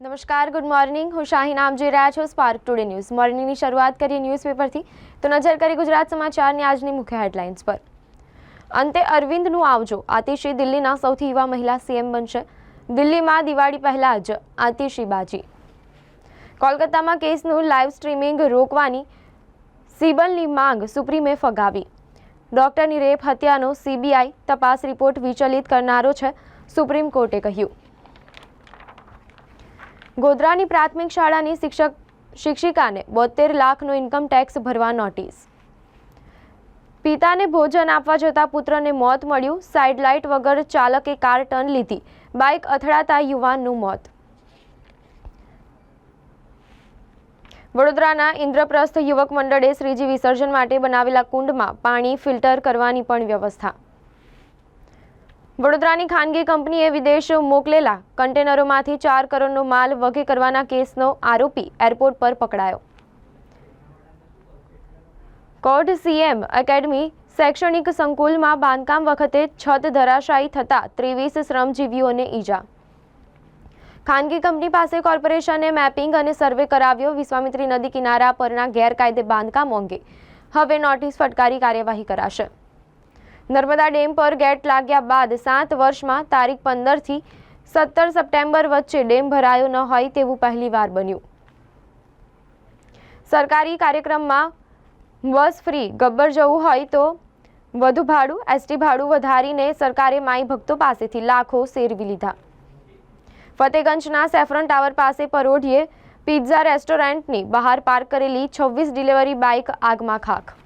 નમસ્કાર good morning હું શાહીન આપ જોઈ રહ્યા છો સ્પાર્ક ટુડે ન્યૂઝ મોર્નિંગની શરૂઆત કરીએ ન્યૂઝપેપરથી તો નજર કરી ગુજરાત સમાચારની આજની મુખ્ય હેડલાઇન્સ પર. અંતે અરવિંદનું આવજો. આતિશી દિલ્હીના સૌથી યુવા મહિલા સીએમ બનશે. દિલ્હીમાં દિવાળી પહેલાં જ આતિશી બાજી કોલકાતામાં કેસનું લાઈવ સ્ટ્રીમિંગ રોકવાની સિબલની માંગ સુપ્રીમે ફગાવી. ડોક્ટરની રેપ હત્યાનો સીબીઆઈ તપાસ રિપોર્ટ વિચલિત કરનારો છે સુપ્રીમ કોર્ટે કહ્યું. ગોધરાની પ્રાથમિક શાળાની શિક્ષક શિક્ષિકાને બોતેર લાખનો ઇન્કમ ટેક્સ ભરવા નોટિસ પિતાને ભોજન આપવા જતા પુત્રને મોત મળ્યું. સાઇડ લાઇટ વગર ચાલકે કાર ટર્ન લીધી. બાઇક અથડાતા યુવાનનું મોત. વડોદરાના ઇન્દ્રપ્રસ્થ યુવક મંડળે શ્રીજી વિસર્જન માટે બનાવેલા કુંડમાં પાણી ફિલ્ટર કરવાની પણ વ્યવસ્થા. વડોદરાની ખાનગી કંપનીએ વિદેશ મોકલેલા કન્ટેનરોમાંથી ચાર કરોડનો માલ વગે કરવાના કેસનો આરોપી એરપોર્ટ પર પકડાયો. કોર્ટ સીએમ એકેડમી શૈક્ષણિક સંકુલમાં બાંધકામ વખતે છત ધરાશાયી થતા ત્રેવીસ શ્રમજીવીઓને ઈજા. ખાનગી કંપની પાસે કોર્પોરેશને મેપિંગ અને સર્વે કરાવ્યો વિશ્વામિત્રી નદી કિનારા પરના ગેરકાયદે બાંધકામ અંગે. હવે નોટિસ ફટકારી કાર્યવાહી કરાશે. નર્મદા ડેમ પર ગેટ લાગ્યા બાદ સાત વર્ષમાં તારીખ પંદરથી સત્તર સપ્ટેમ્બર વચ્ચે ડેમ ભરાયો ન હોય તેવું પહેલીવાર બન્યું. સરકારી કાર્યક્રમમાં બસ ફ્રી, ગબ્બર જવું હોય તો વધુ ભાડું, એસટી ભાડું વધારીને સરકારે માઈ ભક્તો પાસેથી લાખો સેરવી લીધા. ફતેગંજના સેફરન ટાવર પાસે પરોઢીએ પિઝા રેસ્ટોરન્ટની બહાર પાર્ક કરેલી છવ્વીસ ડિલિવરી બાઇક આગમાં ખાખ.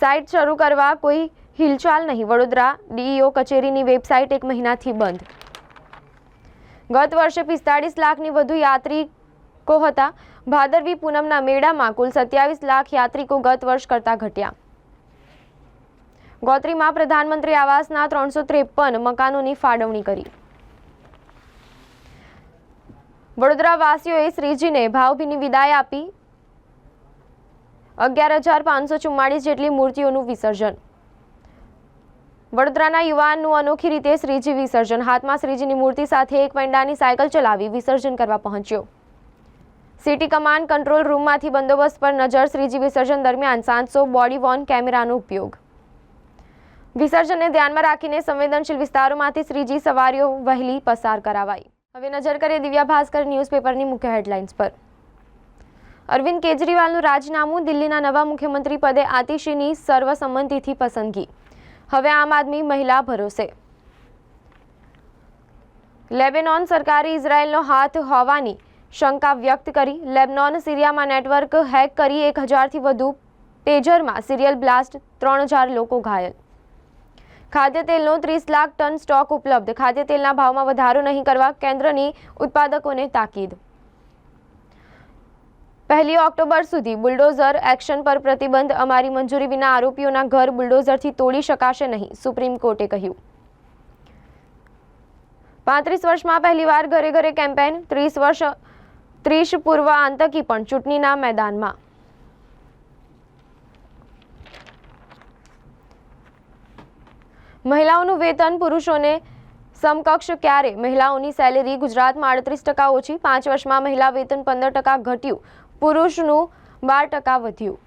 સાઇટ શરૂ કરવા કોઈ હિલચાલ નહીં. વડોદરા ડીઈઓ કચેરીની વેબસાઇટ એક મહિનાથી બંધ. ગત વર્ષે પિસ્તાળીસ લાખની વધુ યાત્રિકો હતા. ભાદરવી પૂનમના મેળામાં કુલ સત્યાવીસ લાખ યાત્રિકો ગત વર્ષ કરતાં ઘટ્યા. ગોત્રીમાં પ્રધાનમંત્રી આવાસના ત્રણસો ત્રેપન મકાનોની ફાળવણી કરી. વડોદરાવાસીઓએ શ્રીજીને ભાવભીની વિદાય આપી. અગિયાર હજાર પાંચસો ચુમ્માળીસ જેટલી મૂર્તિઓનું વિસર્જન. વડોદરાના યુવાનનું અનોખી રીતે શ્રીજી વિસર્જન. હાથમાં શ્રીજીની મૂર્તિ સાથે એક પૈંડાની સાયકલ ચલાવી વિસર્જન કરવા પહોંચ્યો. સિટી કમાન્ડ કંટ્રોલ રૂમમાંથી બંદોબસ્ત પર નજર શ્રીજી વિસર્જન દરમિયાન સાતસો બોડી વોર્ન કેમેરાનો ઉપયોગ. વિસર્જનને ધ્યાનમાં રાખીને સંવેદનશીલ વિસ્તારોમાંથી શ્રીજી સવારીઓ વહેલી પસાર કરાવાઈ. હવે નજર કરીએ દિવ્યા ભાસ્કર ન્યૂઝપેપરની મુખ્ય હેડલાઇન્સ પર. અરવિંદ કેજરીવાલનું રાજીનામું દિલ્હીના નવા મુખ્યમંત્રી પદે આતિશીની સર્વસંમતિથી પસંદગી. હવે આમ આદમી મહિલા ભરોસે. લેબેનોન સરકારે ઇઝરાયેલનો હાથ હોવાની શંકા વ્યક્ત કરી. લેબનોન સિરિયામાં નેટવર્ક હેક કરી એક હજારથી વધુ પેજરમાં સિરિયલ બ્લાસ્ટ ત્રણ હજાર લોકો ઘાયલ. ખાદ્ય તેલનો ત્રીસ લાખ ટન સ્ટોક ઉપલબ્ધ. ખાદ્ય તેલના ભાવમાં વધારો નહીં કરવા કેન્દ્રની ઉત્પાદકોને તાકીદ. પહેલી ઓક્ટોબર સુધી બુલડોઝર એક્શન પર પ્રતિબંધ. અમારી મંજૂરી વિના આરોપીઓના ઘર બુલડોઝરથી તોડી શકાશે નહીં, સુપ્રીમ કોર્ટે કહ્યું. પાંત્રીસ વર્ષમાં પહેલીવાર ઘરે ઘરે કેમ્પેન, ત્રીસ વર્ષ, ત્રીસ પૂર્વ આંતકી પણ ચૂંટણીના મેદાનમાં. મહિલાઓનું વેતન પુરુષોને સમકક્ષ ક્યારે? મહિલાઓની સેલેરી ગુજરાતમાં અડત્રીસ ટકા ઓછી, પાંચ વર્ષમાં મહિલા વેતન પંદર ટકા ઘટ્યું. પુરુષનું બાર ટકા વધ્યું.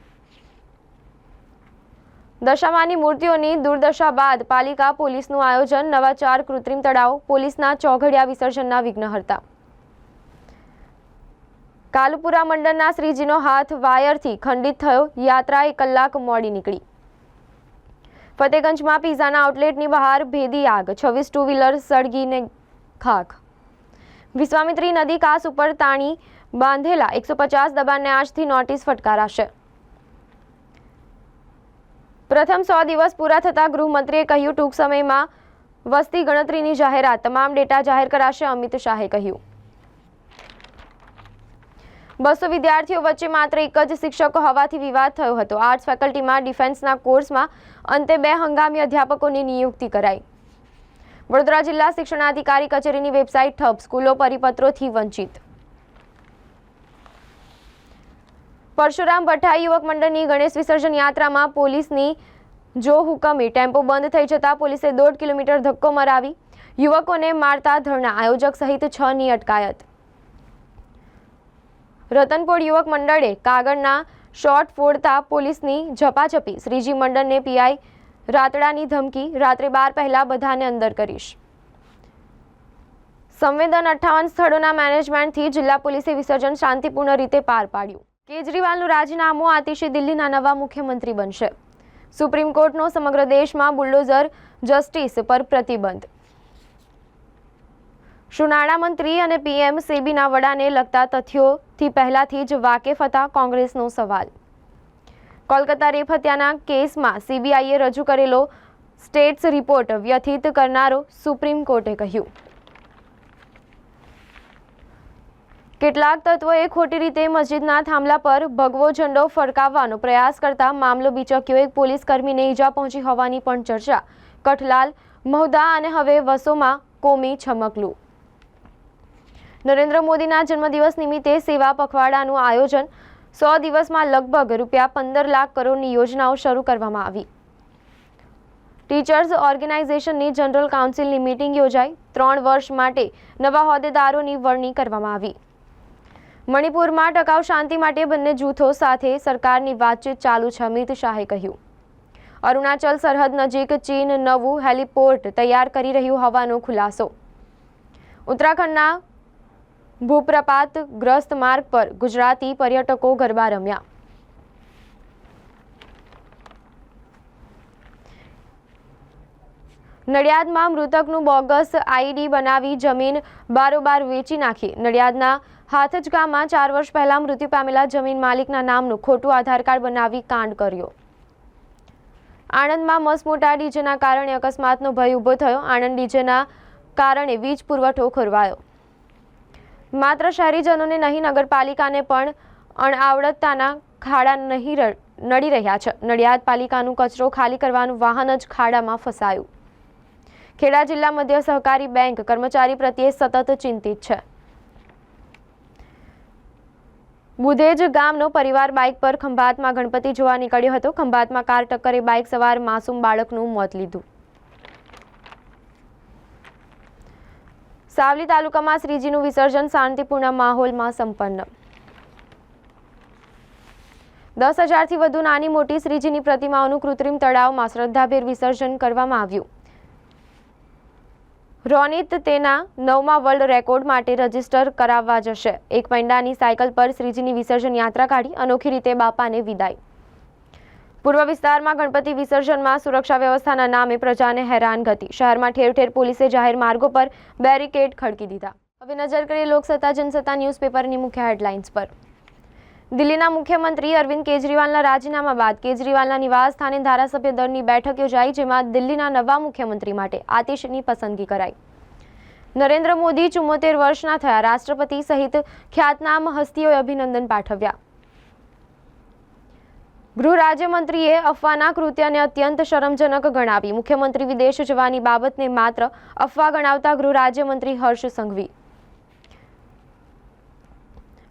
દશામાની મૂર્તિઓની દુર્દશા બાદ પાલિકા પોલીસનું આયોજન, નવા ચાર કૃત્રિમ તળાવ, પોલીસના ચોઘડિયા વિસર્જનના વિઘ્નહર્તા કાલુપુરા મંડળના શ્રીજીનો હાથ વાયરથી ખંડિત થયો યાત્રા એક કલાક મોડી નીકળી. ફતેગંજમાં પીઝાના આઉટલેટની બહાર ભેદી આગ, છવ્વીસ ટુ વ્હીલર સળગીને ખાખ. વિશ્વામિત્રી નદી કાસ ઉપર તાણી બાંધેલા એકસો પચાસ દબાણને આજથી નોટિસ ફટકારાશે. પ્રથમ સો દિવસ પૂરા થતાં ગૃહમંત્રીએ કહ્યું, ટૂંક સમયમાં વસ્તી ગણતરીની જાહેરાત. તમામ ડેટા જાહેર કરાશે, અમિત શાહે કહ્યું. બસો વિદ્યાર્થીઓ વચ્ચે માત્ર એક જ શિક્ષકો હોવાથી વિવાદ થયો હતો. આર્ટ્સ ફેકલ્ટીમાં ડિફેન્સના કોર્સમાં અંતે બે હંગામી અધ્યાપકોની નિયુક્તિ કરાઈ. વડોદરા જિલ્લા શિક્ષણાધિકારી કચેરીની વેબસાઇટ ઠપ. સ્કૂલો પરિપત્રોથી વંચિત. પરશુરામ ભટ્ટાઈ યુવક મંડળની ગણેશ વિસર્જન યાત્રામાં પોલીસની જો હુકમી ટેમ્પો બંધ થઈ જતાં પોલીસે દોઢ કિલોમીટર ધક્કો મરાવી યુવકોને મારતા ધરણા આયોજક સહિત છ ની અટકાયત. રતનપોળ યુવક મંડળે કાગળના શોર્ટ ફોડતા પોલીસની ઝપાઝપી શ્રીજી મંડળને પીઆઈ રાતડાની ધમકી રાત્રે બાર પહેલા બધાને અંદર કરીશ. સંવેદન અઠ્ઠાવન સ્થળોના મેનેજમેન્ટથી જિલ્લા પોલીસે વિસર્જન શાંતિપૂર્ણ રીતે પાર પાડ્યું. કેજરીવાલનું રાજીનામું આતિશી દિલ્હીના નવા મુખ્યમંત્રી બનશે. સુપ્રીમ કોર્ટનો સમગ્ર દેશમાં બુલડોઝર જસ્ટિસ પર પ્રતિબંધ. શું નાણામંત્રી અને પીએમ સેબીના વડાને લગતા તથ્યોથી પહેલાથી જ વાકેફ હતા કોંગ્રેસનો સવાલ. કોલકાતા રેપ હત્યાના કેસમાં સીબીઆઈએ રજૂ કરેલો સ્ટેટ્સ રિપોર્ટ વ્યથિત કરનારો સુપ્રીમ કોર્ટે કહ્યું. કેટલાક તત્વોએ ખોટી રીતે મસ્જિદના થાંભલા પર ભગવો ઝંડો ફરકાવવાનો પ્રયાસ કરતા મામલો બીચક્યો એક પોલીસ કર્મીને ઈજા પહોંચી હોવાની પણ ચર્ચા. કઠલાલ, મહુદા અને હવે વસોમાં કોમી છમકલું. નરેન્દ્ર મોદીના જન્મદિવસ નિમિત્તે સેવા પખવાડાનું આયોજન. સો દિવસમાં લગભગ રૂપિયા પંદર લાખ કરોડની યોજનાઓ શરૂ કરવામાં આવી. ટીચર્સ ઓર્ગેનાઇઝેશનની જનરલ કાઉન્સિલની મિટિંગ યોજાઈ. ત્રણ વર્ષ માટે નવા હોદ્દેદારોની વરણી કરવામાં આવી. મણિપુરમાં ટકાઉ શાંતિ માટે બંને જૂથો સાથે સરકારની વાતચીત ચાલુ છે, અમિત શાહે કહ્યું. અરુણાચલ સરહદ નજીક ચીન નવું હેલિપોર્ટ તૈયાર કરી રહ્યું હોવાનો ખુલાસો. ઉત્તરાખંડના ભૂપ્રપાત ગ્રસ્ત માર્ગ પર ગુજરાતી પર્યટકો ગરબા રમ્યા. નડિયાદમાં મૃતકનું બોગસ આઈડી બનાવી જમીન બારોબાર વેચી નાખી. નડિયાદના હાથજ ગામમાં ચાર વર્ષ પહેલા મૃત્યુ પામેલા જમીન માલિકના નામનું ખોટું આધાર કાર્ડ બનાવી કાંડ કર્યો. આણંદમાં મસમોટા ડીજેના કારણે અકસ્માતનો ભય ઊભો થયો. આણંદ ડીજેના કારણે વીજ પુરવઠો ખોરવાયો. માત્ર શહેરીજનોને નહીં, નગરપાલિકાને પણ અણઆવડતતાના ખાડા નહીં નડી રહ્યા છે. નડિયાદ પાલિકાનું કચરો ખાલી કરવાનું વાહન જ ખાડામાં ફસાયું. ખેડા જિલ્લા મધ્ય સહકારી બેંક કર્મચારી પ્રત્યે સતત ચિંતિત છે. બુધેજ ગામનો પરિવાર બાઇક પર ખંભાતમાં ગણપતિ જોવા નીકળ્યો હતો. ખંભાતમાં કાર ટક્કરે બાઇક સવાર માસૂમ બાળકનું મોત લીધું. સાવલી તાલુકામાં શ્રીજીનું વિસર્જન શાંતિપૂર્ણ માહોલમાં સંપન્ન. દસ હજારથી વધુ નાની મોટી શ્રીજીની પ્રતિમાઓનું કૃત્રિમ તળાવમાં શ્રદ્ધાભેર વિસર્જન કરવામાં આવ્યું. રોનિત તેના નવમા વર્લ્ડ રેકોર્ડ માટે રજિસ્ટર કરાવવા જશે. એક મહિનાની સાયકલ પર શ્રીજીની વિસર્જન યાત્રા કાઢી અનોખી રીતે બાપાને વિદાય. પૂર્વ વિસ્તારમાં ગણપતિ વિસર્જનમાં સુરક્ષા વ્યવસ્થાના નામે પ્રજાને હેરાન ગતિ. શહેરમાં ઠેર ઠેર પોલીસે જાહેર માર્ગો પર બેરિકેડ ખડકી દીધા. હવે નજર કરીએ લોકસત્તા, જનસત્તા ન્યૂઝપેપરની મુખ્ય હેડલાઇન્સ પર. દિલ્હીના મુખ્યમંત્રી અરવિંદ કેજરીવાલના રાજીનામા બાદ કેજરીવાલના નિવાસ સ્થાને ધારાસભ્ય દળની બેઠક યોજાઈ, જેમાં દિલ્હીના નવા મુખ્યમંત્રી માટે આતિશની પસંદગી કરાઈ. નરેન્દ્ર મોદી ચુમ્મોતેર વર્ષના થયા રાષ્ટ્રપતિ સહિત ખ્યાતનામ હસ્તીઓએ અભિનંદન પાઠવ્યા. ગૃહ રાજ્યમંત્રીએ અફવાના કૃત્યને અત્યંત શરમજનક ગણાવી. મુખ્યમંત્રી વિદેશ જવાની બાબતને માત્ર અફવા ગણાવતા ગૃહ રાજ્યમંત્રી હર્ષ સંઘવી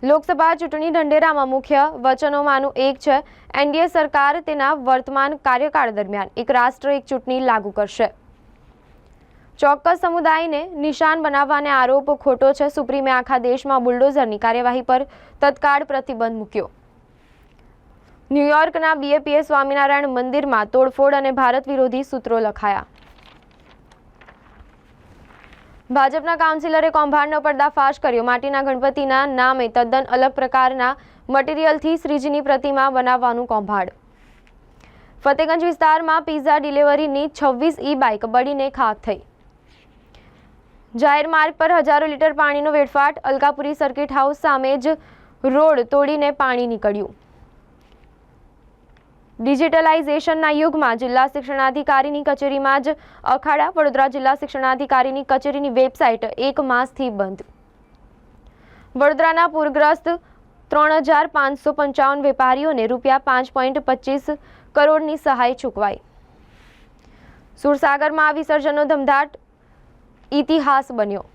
લોકસભા ચૂંટણી ઢંઢેરામાં મુખ્ય વચનોમાંનું એક છે. એનડીએ સરકાર તેના વર્તમાન કાર્યકાળ દરમિયાન એક રાષ્ટ્ર, એક ચૂંટણી લાગુ કરશે. ચોક્કસ સમુદાયને નિશાન બનાવવાને આરોપ ખોટો છે. સુપ્રીમે આખા દેશમાં બુલડોઝરની કાર્યવાહી પર તત્કાળ પ્રતિબંધ મૂક્યો. ન્યૂયોર્કના બીએપીએ સ્વામિનારાયણ મંદિરમાં તોડફોડ અને ભારત વિરોધી સૂત્રો લખાયા. ભાજપના કાઉન્સિલરે કૌભાંડનો પર્દાફાશ કર્યો. માટીના ગણપતિના નામે તદ્દન અલગ પ્રકારના મટીરિયલથી શ્રીજીની પ્રતિમા બનાવવાનું કૌભાંડ. ફતેગંજ વિસ્તારમાં પીઝા ડિલિવરીની છવ્વીસ ઈ બાઇક બળીને ખાક થઈ. જાહેર માર્ગ પર હજારો લીટર પાણીનો વેડફાટ અલકાપુરી સર્કિટ હાઉસ સામે જ રોડ તોડીને પાણી નીકળ્યું. ડિજિટલાઇઝેશનના યુગમાં જિલ્લા શિક્ષણાધિકારીની કચેરીમાં જ અખાડા, વડોદરા જિલ્લા શિક્ષણાધિકારીની કચેરીની વેબસાઇટ એક માસથી બંધ. વડોદરાના પૂરગ્રસ્ત ત્રણ હજાર પાંચસો પંચાવન વેપારીઓને રૂપિયા પાંચ પોઈન્ટ પચીસ કરોડની સહાય ચૂકવાઈ. સુરસાગરમાં આ વિસર્જનનો ધમધાટ ઇતિહાસ બન્યો.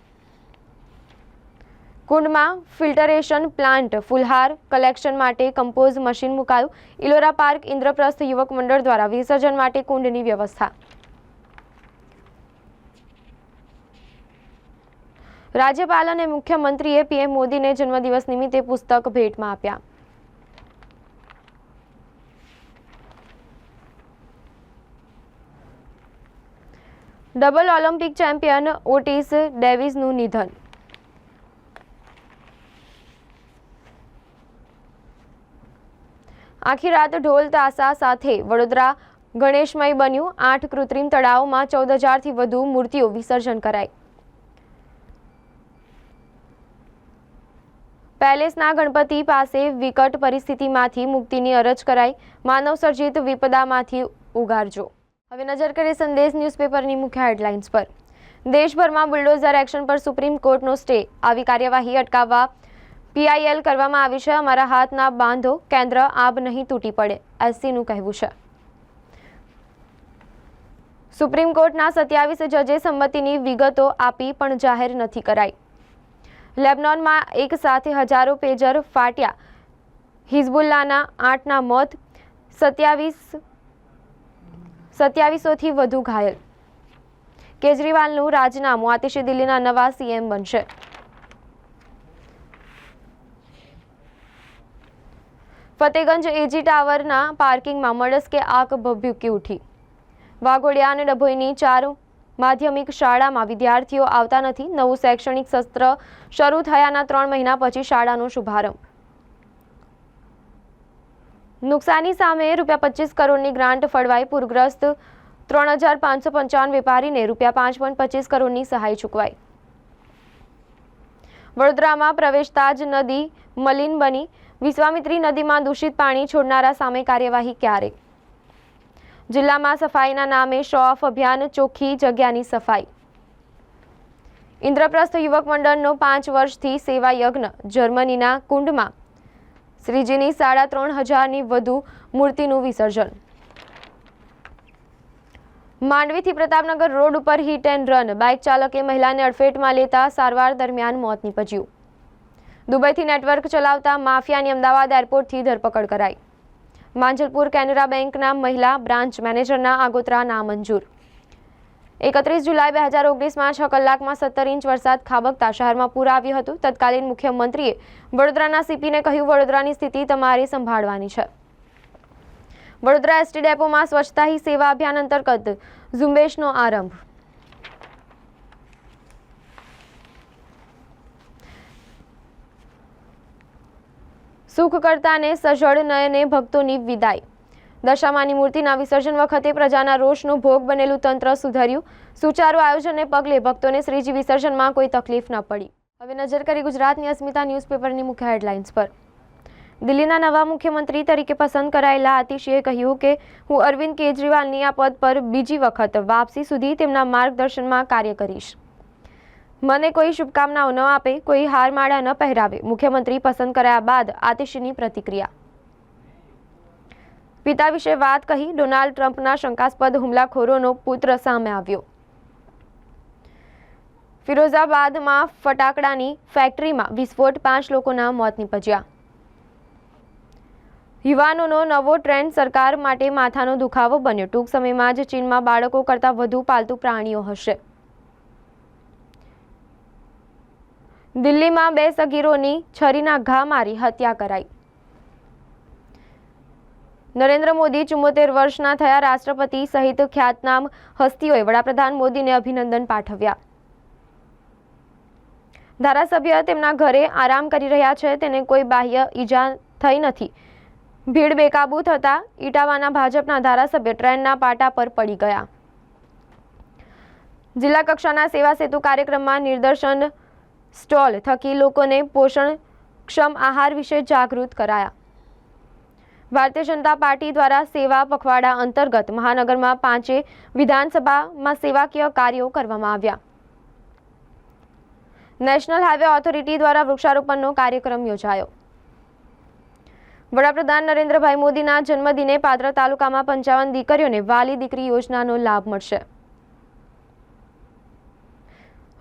કુંડમાં ફિલ્ટરેશન પ્લાન્ટ ફુલહાર કલેક્શન માટે કમ્પોઝ મશીન મુકાયું. ઇલોરા પાર્ક ઇન્દ્રપ્રસ્થ યુવક મંડળ દ્વારા વિસર્જન માટે કુંડની વ્યવસ્થા. રાજ્યપાલ અને મુખ્યમંત્રીએ પીએમ મોદીને જન્મદિવસ નિમિત્તે પુસ્તક ભેટમાં આપ્યા. ડબલ ઓલિમ્પિક ચેમ્પિયન ઓટીસ ડેવિસનું નિધન. આખી રાત ઢોલ તાસા સાથે વડોદરા ગણેશમય બન્યું. આઠ કૃત્રિમ તળાવમાં ચૌદ હજારથી વધુ મૂર્તિઓ વિસર્જન કરાઈ. પેલેસના ગણપતિ પાસે વિકટ પરિસ્થિતિમાંથી મુક્તિની અરજ કરાઈ. માનવ સર્જિત વિપદામાંથી ઉગારજો. હવે નજર કરીએ સંદેશ ન્યૂઝપેપરની મુખ્ય હેડલાઇન્સ પર. દેશભરમાં બુલડોઝર એક્શન પર સુપ્રીમ કોર્ટનો સ્ટે. આવી કાર્યવાહી અટકાવવા પીઆઈએલ કરવામાં આવી છે. અમારા હાથના બાંધો કેન્દ્ર આબ નહીં તૂટી પડે એસસીનું કહેવું છે. સુપ્રીમ કોર્ટના સત્યાવીસ જજે સંમતિની વિગતો આપી પણ જાહેર નથી કરાઈ. લેબનોનમાં એક સાથે હજારો પેજર ફાટ્યા. હિઝબુલ્લાના આઠના મોત, સત્યાવીસ, સત્યાવીસોથી વધુ ઘાયલ. કેજરીવાલનું રાજીનામું આતિશી દિલ્હીના નવા સીએમ બનશે. ફતેગંજ એજી ટાવરના પાર્કિંગમાં મળસ્કે આગ ભભૂકી ઉઠી? વાઘોડિયા અને ડભોઈની ચાર માધ્યમિક શાળામાં વિદ્યાર્થીઓ આવતા નથી. નવું શૈક્ષણિક સત્ર શરૂ થયાના ત્રણ મહિના પછી શાળાનો શુભારંભ. નુકસાની સામે રૂપિયા પચીસ કરોડની ગ્રાન્ટ ફળવાઈ. પૂરગ્રસ્ત ત્રણ હજાર પાંચસો પંચાવન વેપારીને રૂપિયા પાંચ પોઈન્ટ પચીસ કરોડની સહાય ચૂકવાઈ. વડોદરામાં પ્રવેશતા જ નદી મલિન બની. વિશ્વામિત્રી નદીમાં દૂષિત પાણી છોડનારા સામે કાર્યવાહી ક્યારે? જિલ્લામાં સફાઈના નામે શો ઓફ અભિયાન ચોખ્ખી જગ્યાની સફાઈ. ઇન્દ્રપ્રસ્થ યુવક મંડળનો પાંચ વર્ષથી સેવા યજ્ઞ જર્મનીના કુંડમાં. શ્રીજીની સાડા ત્રણ હજારની વધુ મૂર્તિનું વિસર્જન. માંડવીથી પ્રતાપનગર રોડ ઉપર હિટ એન્ડ રન બાઇક ચાલકે મહિલાને અડફેટમાં લેતા સારવાર દરમિયાન મોત નીપજ્યું. દુબઈથી નેટવર્ક ચલાવતા માફિયાની અમદાવાદ એરપોર્ટથી ધરપકડ કરાઈ. માંજલપુર કેનરા બેંકના મહિલા બ્રાન્ચ મેનેજરના આગોતરા નામંજૂર. એકત્રીસ જુલાઈ બે હજાર ઓગણીસમાં છ કલાકમાં સત્તર ઇંચ વરસાદ ખાબકતા શહેરમાં પૂર આવ્યું હતું. તત્કાલીન મુખ્યમંત્રીએ વડોદરાના સીપીને કહ્યું, વડોદરાની સ્થિતિ તમારે સંભાળવાની છે. વડોદરા એસટી ડેપોમાં સ્વચ્છતા હી સેવા અભિયાન અંતર્ગત ઝુંબેશનો આરંભ. સુખ કરતાને સજળ નયને ભક્તોની વિદાય. દશામાની મૂર્તિના વિસર્જન વખતે પ્રજાના રોષનો ભોગ બનેલું તંત્ર સુધર્યું. સુચારુ આયોજનને પગલે ભક્તોને શ્રીજી વિસર્જનમાં કોઈ તકલીફ ન પડી. હવે નજર કરી ગુજરાતની અસ્મિતા ન્યૂઝપેપરની મુખ્ય હેડલાઇન્સ પર. દિલ્હીના નવા મુખ્યમંત્રી તરીકે પસંદ કરાયેલા આતિશીએ કહ્યું કે, હું અરવિંદ કેજરીવાલની આ પદ પર બીજી વખત વાપસી સુધી તેમના માર્ગદર્શનમાં કાર્ય કરીશ. મને કોઈ શુભકામનાઓ ન આપે, કોઈ હારમાળા ન પહેરાવે. મુખ્યમંત્રી પસંદ કરાયા બાદ આતિશીની પ્રતિક્રિયા. પિતા વિશે વાત કહી ડોનાલ્ડ ટ્રમ્પના શંકાસ્પદ હુમલાખોરોનો પુત્ર સામે આવ્યો. ફિરોઝાબાદમાં ફટાકડાની ફેક્ટરીમાં વિસ્ફોટ પાંચ લોકોના મોત નીપજ્યા. યુવાનોનો નવો ટ્રેન્ડ સરકાર માટે માથાનો દુખાવો બન્યો. ટૂંક સમયમાં જ ચીનમાં બાળકો કરતાં વધુ પાલતુ પ્રાણીઓ હશે. દિલ્હીમાં બે સગીરોની છરીના ઘા મારી હત્યા કરાઈ. નરેન્દ્ર મોદી ચુમ્મોતેર વર્ષના થયા રાષ્ટ્રપતિ સહિત ખ્યાતનામ હસ્તીઓએ વડાપ્રધાન મોદીને અભિનંદન પાઠવ્યા. ધારાસભ્ય તેમના ઘરે આરામ કરી રહ્યા છે, તેને કોઈ બાહ્ય ઈજા થઈ નથી. ભીડ બેકાબૂ થતા ઇટાવાના ભાજપના ધારાસભ્ય ટ્રેનના પાટા પર પડી ગયા. જિલ્લા કક્ષાના સેવા સેતુ કાર્યક્રમમાં નિદર્શન સ્ટોલ થકી લોકોને પોષણક્ષમ આહાર વિશે જાગૃત કરાયા. ભારતીય જનતા પાર્ટી દ્વારા સેવા પખવાડા અંતર્ગત મહાનગરમાં પાંચે વિધાનસભામાં સેવાકીય કાર્યો કરવામાં આવ્યા. નેશનલ હાઈવે ઓથોરિટી દ્વારા વૃક્ષારોપણનો કાર્યક્રમ યોજાયો. વડાપ્રધાન નરેન્દ્રભાઈ મોદીના જન્મદિને પાદરા તાલુકામાં પંચાવન દીકરીઓને વાલી દીકરી યોજનાનો લાભ મળશે.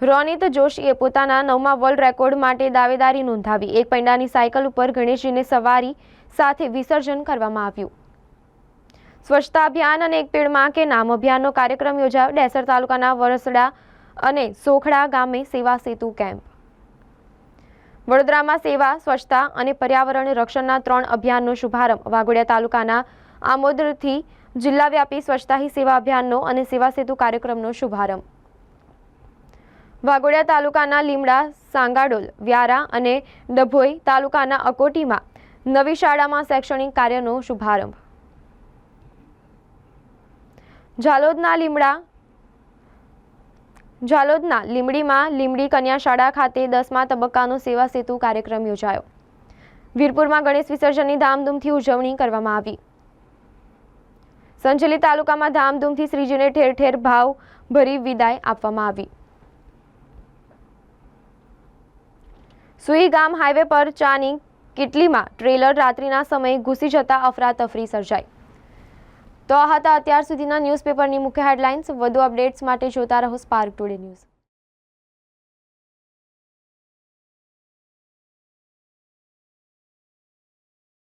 રોનિત જોશીએ પોતાના નવમા વર્લ્ડ રેકોર્ડ માટે દાવેદારી નોંધાવી. એક પૈંડાની સાયકલ ઉપર ગણેશજીને સવારી સાથે વિસર્જન કરવામાં આવ્યું. સ્વચ્છતા અભિયાન અને એક પેડમાં કે નામ અભિયાનનો કાર્યક્રમ યોજાયો. ડેસર તાલુકાના વરસડા અને સોખડા ગામે સેવા સેતુ કેમ્પ. વડોદરામાં સેવા, સ્વચ્છતા અને પર્યાવરણ રક્ષણના ત્રણ અભિયાનનો શુભારંભ. વાઘોડિયા તાલુકાના આમોદરથી જિલ્લાવ્યાપી સ્વચ્છતા હી સેવા અભિયાનનો અને સેવા સેતુ કાર્યક્રમનો શુભારંભ. વાઘોડિયા તાલુકાના લીમડા, સાંગાડોલ, વ્યારા અને ડભોઈ તાલુકાના અકોટીમાં નવી શાળામાં શૈક્ષણિક કાર્યનો શુભારંભ. ઝાલોદના લીમડા, ઝાલોદના લીમડીમાં લીમડી કન્યા શાળા ખાતે દસમા તબક્કાનો સેવા સેતુ કાર્યક્રમ યોજાયો. વીરપુરમાં ગણેશ વિસર્જનની ધામધૂમથી ઉજવણી કરવામાં આવી. સંજેલી તાલુકામાં ધામધૂમથી શ્રીજીને ઠેર ઠેર ભાવ ભરી વિદાય આપવામાં આવી. સુઈ ગામ હાઈવે પર ચાની કિટલીમાં ટ્રેલર રાત્રિના સમયે ઘૂસી જતા અફરાતફરી સર્જાઈ. તો આ હતા અત્યાર સુધીના ન્યૂઝપેપરની મુખ્ય હેડલાઇન્સ. વધુ અપડેટ્સ માટે જોતા રહો સ્પાર્ક ટુડે ન્યૂઝ